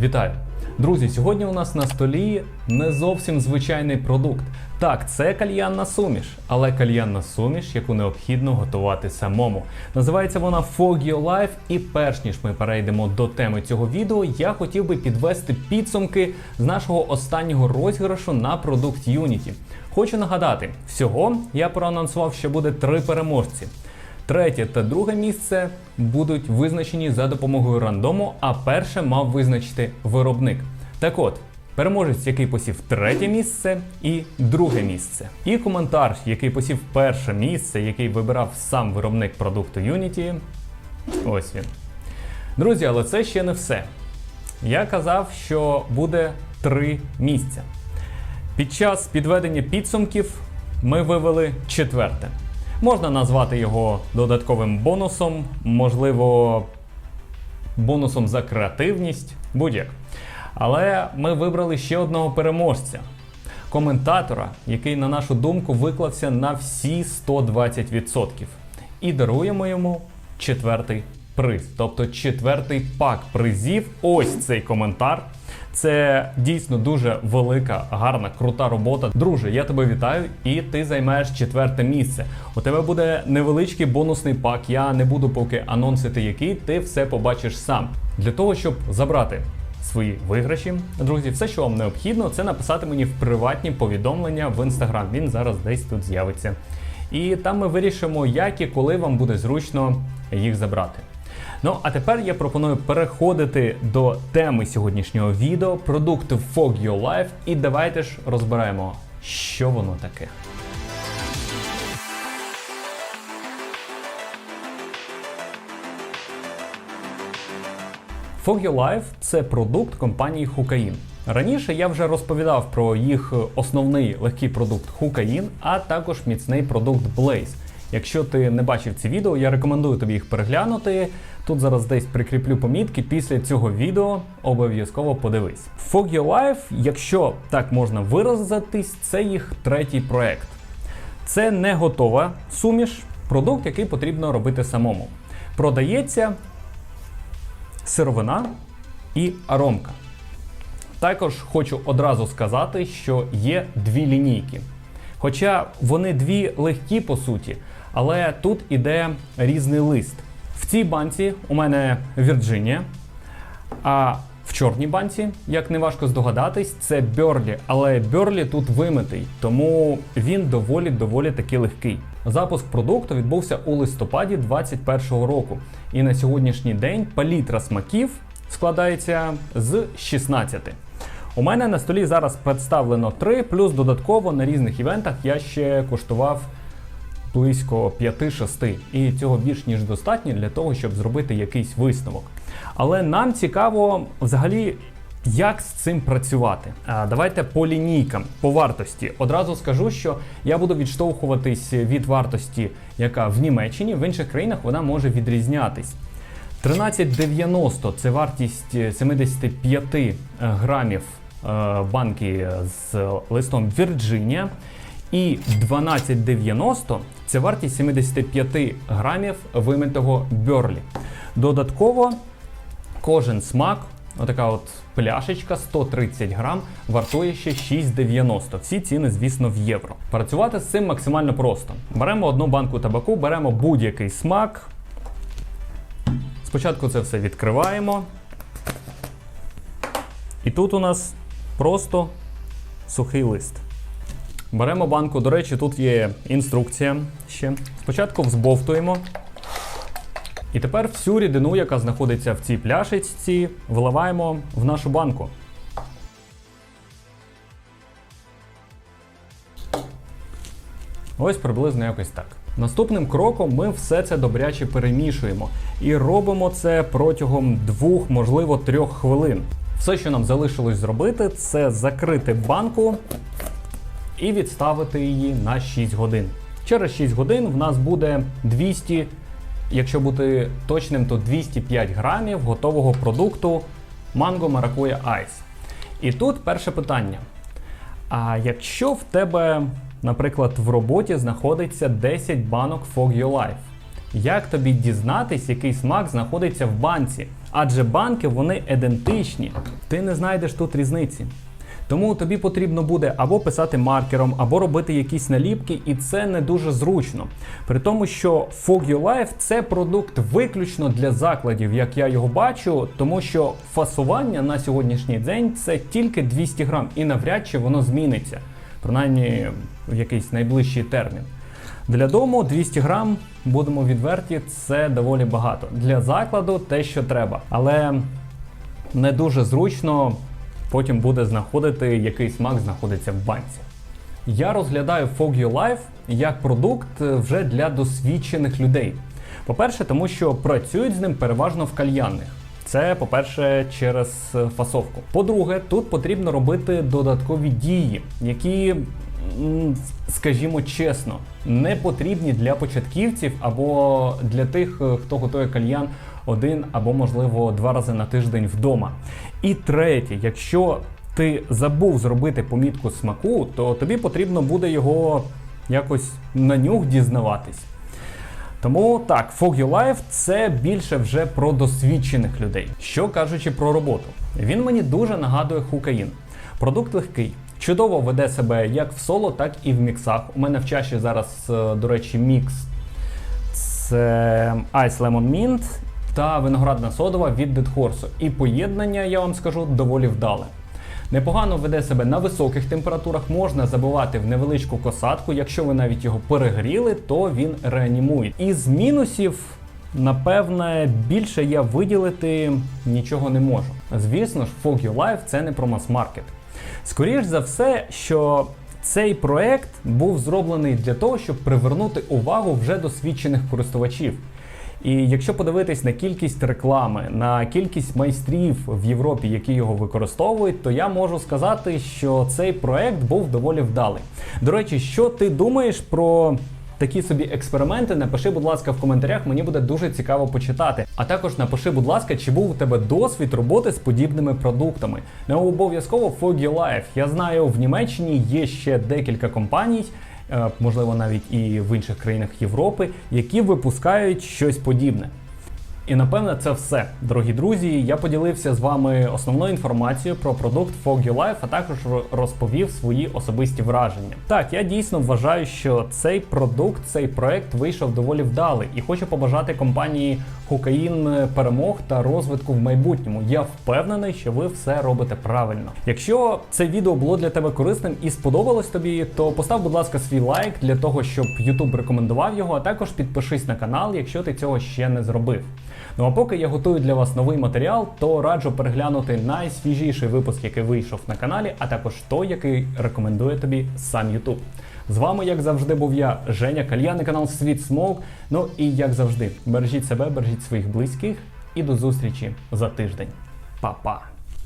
Вітаю! Друзі, сьогодні у нас на столі не зовсім звичайний продукт. Так, це кальянна суміш, але кальянна суміш, яку необхідно готувати самому. Називається вона Foggy Life, і перш ніж ми перейдемо до теми цього відео, я хотів би підвести підсумки з нашого останнього розіграшу на продукт Unity. Хочу нагадати, всього я проанонсував, що буде три переможці. Третє та друге місце будуть визначені за допомогою рандому, а перше мав визначити виробник. Так от, переможець, який посів третє місце, і друге місце. І коментар, який посів перше місце, який вибирав сам виробник продукту Unity. Ось він. Друзі, але це ще не все. Я казав, що буде три місця. Під час підведення підсумків ми вивели четверте. Можна назвати його додатковим бонусом, можливо, бонусом за креативність, будь-як. Але ми вибрали ще одного переможця. Коментатора, який, на нашу думку, виклався на всі 120%. І даруємо йому четвертий приз, тобто четвертий пак призів. Ось цей коментар. Це дійсно дуже велика, гарна, крута робота. Друже, я тебе вітаю, і ти займаєш четверте місце. У тебе буде невеличкий бонусний пак. Я не буду поки анонсити, який ти все побачиш сам. Для того, щоб забрати свої виграші, друзі, все, що вам необхідно, це написати мені в приватні повідомлення в інстаграм. Він зараз десь тут з'явиться. І там ми вирішимо, як і коли вам буде зручно їх забрати. Ну, а тепер я пропоную переходити до теми сьогоднішнього відео продукт Fog Your Life. І давайте ж розбираємо, що воно таке. Fog Your Life – це продукт компанії Hukain. Раніше я вже розповідав про їх основний легкий продукт Hukain, а також міцний продукт Blaze. Якщо ти не бачив ці відео, я рекомендую тобі їх переглянути. Тут зараз десь прикріплю помітки. Після цього відео обов'язково подивись. Fog Your Life, якщо так можна виразитись, це їх третій проект. Це не готова суміш, продукт, який потрібно робити самому. Продається сировина і аромка. Також хочу одразу сказати, що є дві лінійки. Хоча вони дві легкі по суті, але тут іде різний лист. В цій банці у мене Вірджинія, а в чорній банці, як не важко здогадатись, це Берлі, але Берлі тут вимитий, тому він доволі доволі таки легкий. Запуск продукту відбувся у листопаді 2021 року, і на сьогоднішній день палітра смаків складається з 16. У мене на столі зараз представлено 3, плюс додатково на різних івентах я ще коштував близько 5-6. І цього більш ніж достатньо для того, щоб зробити якийсь висновок. Але нам цікаво взагалі. Як з цим працювати? Давайте по лінійкам, по вартості. Одразу скажу, що я буду відштовхуватись від вартості, яка в Німеччині, в інших країнах вона може відрізнятись. 13,90 це вартість 75 грамів е, банки з листом Virginia. І 12,90 це вартість 75 грамів вимитого берлі. Додатково кожен смак, отака от пляшечка 130 грам, вартує ще 6,90. Всі ціни, звісно, в євро. Працювати з цим максимально просто. Беремо одну банку табаку, беремо будь-який смак. Спочатку це все відкриваємо. І тут у нас просто сухий лист. Беремо банку, до речі, тут є інструкція ще. Спочатку взбовтуємо. І тепер всю рідину, яка знаходиться в цій пляшечці, виливаємо в нашу банку. Ось приблизно якось так. Наступним кроком ми все це добряче перемішуємо і робимо це протягом двох, можливо, трьох хвилин. Все, що нам залишилось зробити, це закрити банку і відставити її на 6 годин. Через 6 годин в нас буде 200, якщо бути точним, то 205 грамів готового продукту Mango Maracuja Ice. І тут перше питання. А якщо в тебе, наприклад, в роботі знаходиться 10 банок Fog Your Life, Як тобі дізнатись, який смак знаходиться в банці? Адже банки вони ідентичні. Ти не знайдеш тут різниці. Тому тобі потрібно буде або писати маркером, або робити якісь наліпки, і це не дуже зручно. При тому, що Fog Your Life це продукт виключно для закладів, як я його бачу, тому що фасування на сьогоднішній день це тільки 200 грам, і навряд чи воно зміниться, принаймні в якийсь найближчий термін. Для дому 200 грам, будемо відверті, це доволі багато. Для закладу те, що треба. Але не дуже зручно потім буде знаходити, який смак знаходиться в банці. Я розглядаю Fog Life як продукт е, вже для досвідчених людей. По-перше, тому що працюють з ним переважно в кальянних. Це, по-перше, через е, фасовку. По-друге, тут потрібно робити додаткові дії, які, скажімо чесно, не потрібні для початківців або для тих, е, хто готує кальян один або, можливо, два рази на тиждень вдома. І третє, якщо ти забув зробити помітку смаку, то тобі потрібно буде його якось на нюх дізнаватись. Тому так, Fog Your Life це більше вже про досвідчених людей. Що кажучи про роботу, він мені дуже нагадує Хукаїн. Продукт легкий, чудово веде себе як в соло, так і в міксах. У мене в чаші зараз, е, до речі, мікс це Ice Lemon Mint та виноградна содова від Horse. І поєднання, я вам скажу, доволі вдале. Непогано веде себе на високих температурах, можна забивати в невеличку косатку. Якщо ви навіть його перегріли, то він реанімує. Із мінусів, напевне, більше я виділити нічого не можу. Звісно ж, Fog Your Life це не про мас-маркет. Скоріш за все, що цей проект був зроблений для того, щоб привернути увагу вже досвідчених користувачів. І якщо подивитись на кількість реклами, на кількість майстрів в Європі, які його використовують, то я можу сказати, що цей проект був доволі вдалий. До речі, що ти думаєш про такі собі експерименти? Напиши, будь ласка, в коментарях, мені буде дуже цікаво почитати. А також напиши, будь ласка, чи був у тебе досвід роботи з подібними продуктами. Не обов'язково Foggy Life. Я знаю, в Німеччині є ще декілька компаній можливо навіть і в інших країнах Європи, які випускають щось подібне. І напевне це все, дорогі друзі. Я поділився з вами основною інформацією про продукт Fog Your Life, а також розповів свої особисті враження. Так, я дійсно вважаю, що цей продукт, цей проект вийшов доволі вдалий, і хочу побажати компанії Хукаїн перемог та розвитку в майбутньому. Я впевнений, що ви все робите правильно. Якщо це відео було для тебе корисним і сподобалось тобі, то постав, будь ласка, свій лайк для того, щоб YouTube рекомендував його, а також підпишись на канал, якщо ти цього ще не зробив. Ну а поки я готую для вас новий матеріал, то раджу переглянути найсвіжіший випуск, який вийшов на каналі, а також той, який рекомендує тобі сам YouTube. З вами, як завжди, був я, Женя Кальяни, канал Світ Смок. Ну і як завжди, бережіть себе, бережіть своїх близьких і до зустрічі за тиждень. Па-па!